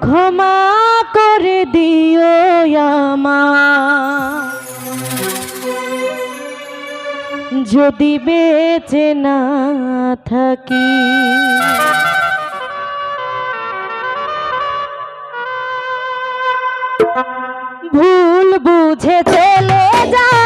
ক্ষমা করে দিও আমা যদি বেঁচে না থাকি ভুল বুঝে চলে যা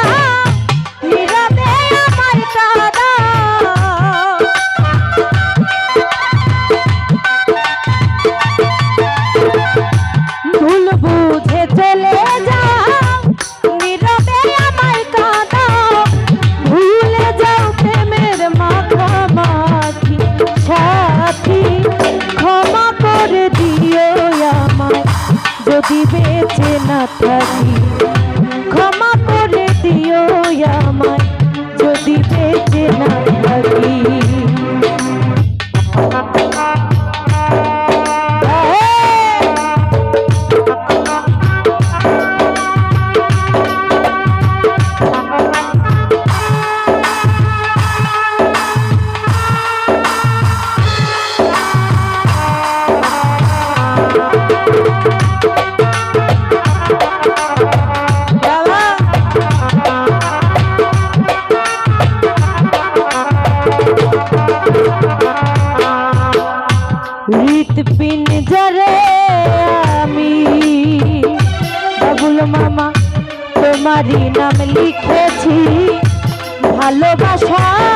যদি বেঁচে না থাকি পিঞ্জরে আমি। মামা তোমারই নাম লিখেছি। ভালোবাসা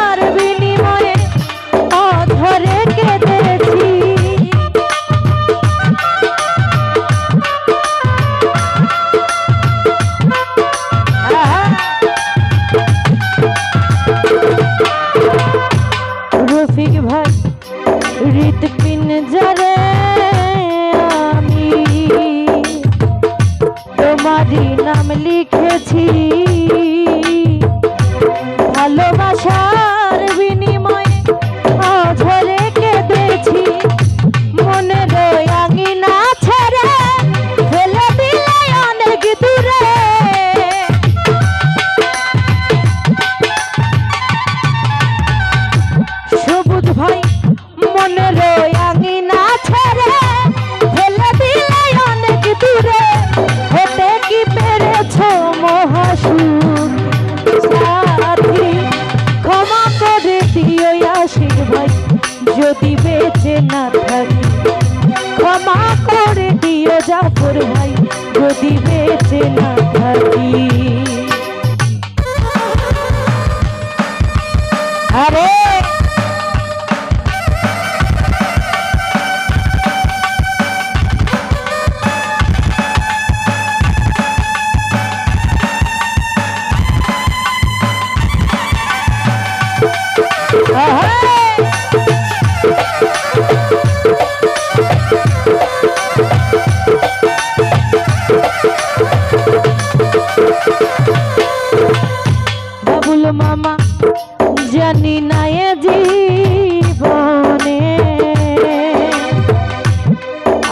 ভালোবাসা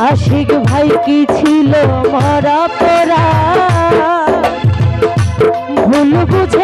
আশিক ভাই কি ছিল মারা পড়া? ভুল বুঝে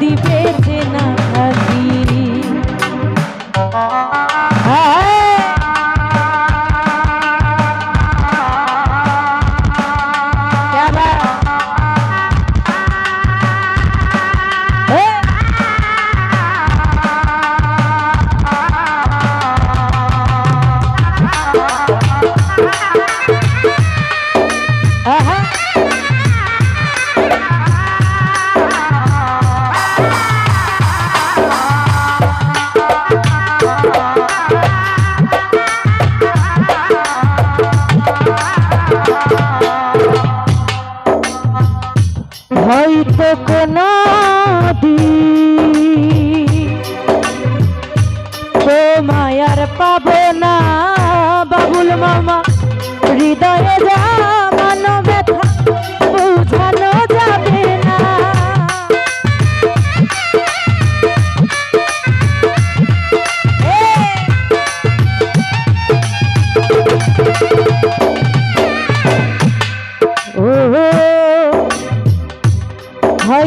দিবে তো কোনো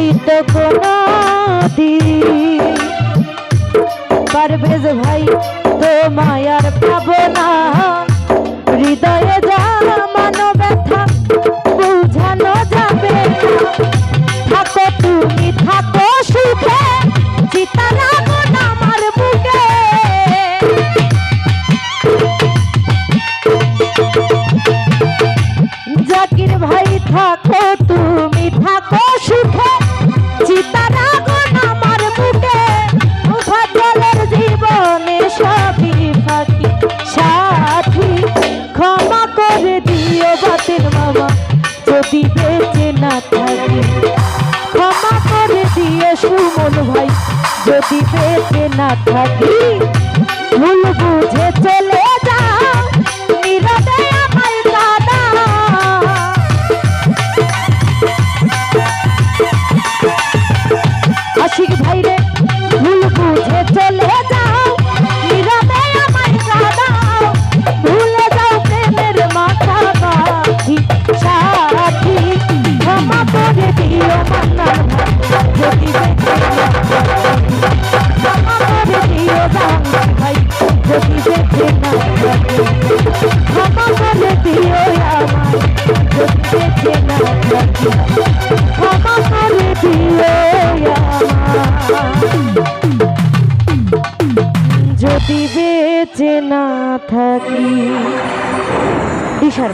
পতিত কোনাদি পারভেজ ভাই তো মায়ার পাবনা হৃদয়ে যা ভাই যদি পেতে না থাকি ভুল যদি বেঁচে না থাকি দিশার